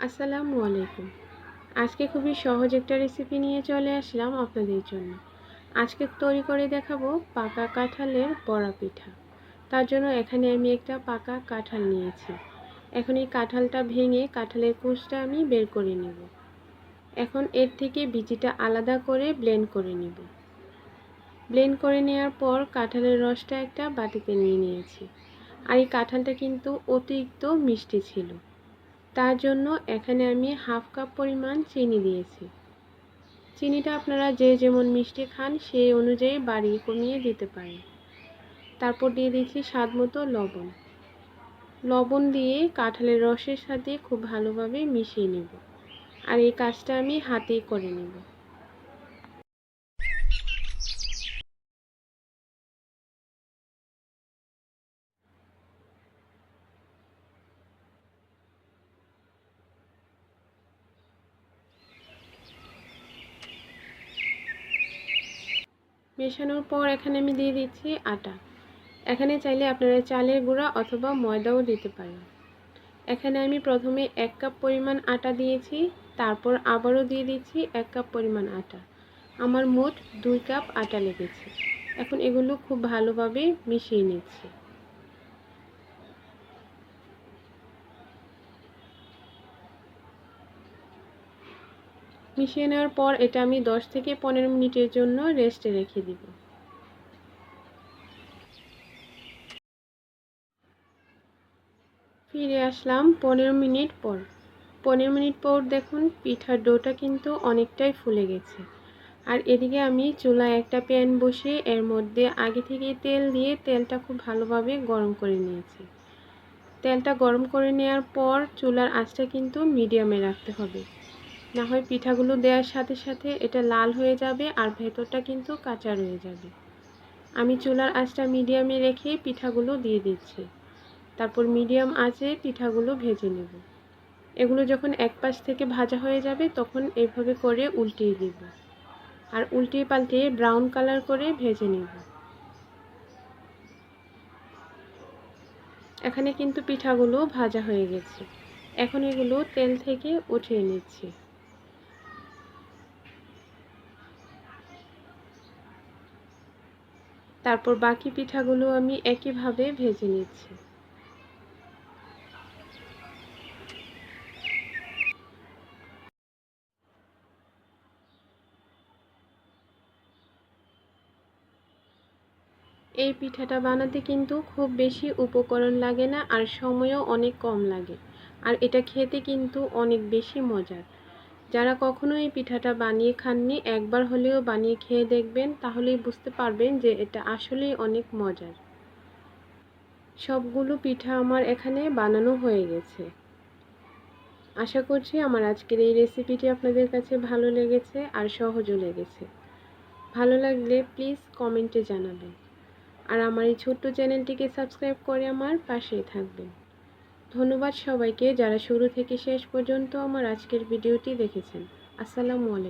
আসসালামু আলাইকুম। আজকে খুবই সহজ একটা রেসিপি নিয়ে চলে আসলাম আপনাদের জন্য। আজকে তৈরি করে দেখাবো পাকা কাঁঠালের বড়া পিঠা। তার জন্য এখানে আমি একটা পাকা কাঁঠাল নিয়েছি। এখন এই কাঁঠালটা ভেঙে কাঁঠালের কুচটা আমি বের করে নিব। এখন এর থেকে বিচিটা আলাদা করে ব্লেন্ড করে নিব। ব্লেন্ড করে নেওয়ার পর কাঁঠালের রসটা একটা বাটিতে নিয়ে নিয়েছি। আর এই কাঁঠালটা কিন্তু অতিরিক্ত মিষ্টি ছিল। তার জন্য এখানে আমি হাফ কাপ পরিমাণ চিনি দিয়েছি। চিনিটা আপনারা যে যেমন মিষ্টি খান, সেই অনুযায়ী বাড়িয়ে কমিয়ে দিতে পারেন। তারপর দিয়ে দিচ্ছি স্বাদ মতো লবণ। লবণ দিয়ে কাঁঠালের রসের সাথে খুব ভালোভাবে মিশিয়ে নেব। আর এই কাজটা আমি হাতেই করে নেব। মেশানোর পর এখানে আমি দিয়ে দিচ্ছি আটা। এখানে চাইলে আপনারা চালের গুঁড়া অথবা ময়দাও দিতে পারেন। এখানে আমি প্রথমে এক কাপ পরিমাণ আটা দিয়েছি, তারপর আবারও দিয়ে দিচ্ছি এক কাপ পরিমাণ আটা। আমার মোট দুই কাপ আটা লেগেছে। এখন এগুলো খুব ভালোভাবে মিশিয়ে নিচ্ছি। মিশিয়ে নেওয়ার পর এটা আমি 10 থেকে পনেরো মিনিটের জন্য রেস্টে রেখে দিব। ফিরে আসলাম পনেরো মিনিট পর। পনেরো মিনিট পর দেখুন পিঠার ডোটা কিন্তু অনেকটাই ফুলে গেছে। আর এদিকে আমি চুলায় একটা প্যান বসিয়ে এর মধ্যে আগে থেকে তেল দিয়ে তেলটা খুব ভালোভাবে গরম করে নিয়েছি। তেলটা গরম করে নেওয়ার পর চুলার আঁচটা কিন্তু মিডিয়ামে রাখতে হবে। না হয় পিঠাগুলো দেওয়ার সাথে সাথে এটা লাল হয়ে যাবে আর ভেতরটা কিন্তু কাঁচা রয়ে যাবে। আমি চুলার আঁচটা মিডিয়ামে রেখে পিঠাগুলো দিয়ে দিচ্ছি। তারপর মিডিয়াম আঁচে পিঠাগুলো ভেজে নেব। এগুলো যখন এক পাশ থেকে ভাজা হয়ে যাবে তখন এইভাবে করে উল্টিয়ে দিব। আর উল্টিয়ে পাল্টিয়ে ব্রাউন কালার করে ভেজে নেব। এখানে কিন্তু পিঠাগুলো ভাজা হয়ে গেছে। এখন এগুলো তেল থেকে উঠিয়ে নিচ্ছি। তারপর বাকি পিঠাগুলো আমি একইভাবে ভেজে নিচ্ছি। এই পিঠাটা বানাতে কিন্তু খুব বেশি উপকরণ লাগে না আর সময়ও অনেক কম লাগে। আর এটা খেতে কিন্তু অনেক বেশি মজার। যারা কখনো এই পিঠাটা বানিয়ে খাননি, একবার হলেও বানিয়ে খেয়ে দেখবেন, তাহলেই বুঝতে পারবেন যে এটা আসলেই অনেক মজার। সবগুলো পিঠা আমার এখানে বানানো হয়ে গেছে। আশা করছি আমার আজকের এই রেসিপিটি আপনাদের কাছে ভালো লেগেছে আর সহজও লেগেছে। ভালো লাগলে প্লিজ কমেন্টে জানাবেন। আর আমার এই ছোট্ট চ্যানেলটিকে সাবস্ক্রাইব করে আমার পাশেই থাকবেন। ধন্যবাদ সবাইকে যারা শুরু থেকে শেষ পর্যন্ত আমার আজকের ভিডিওটি দেখেছেন। আসসালামু আলাইকুম।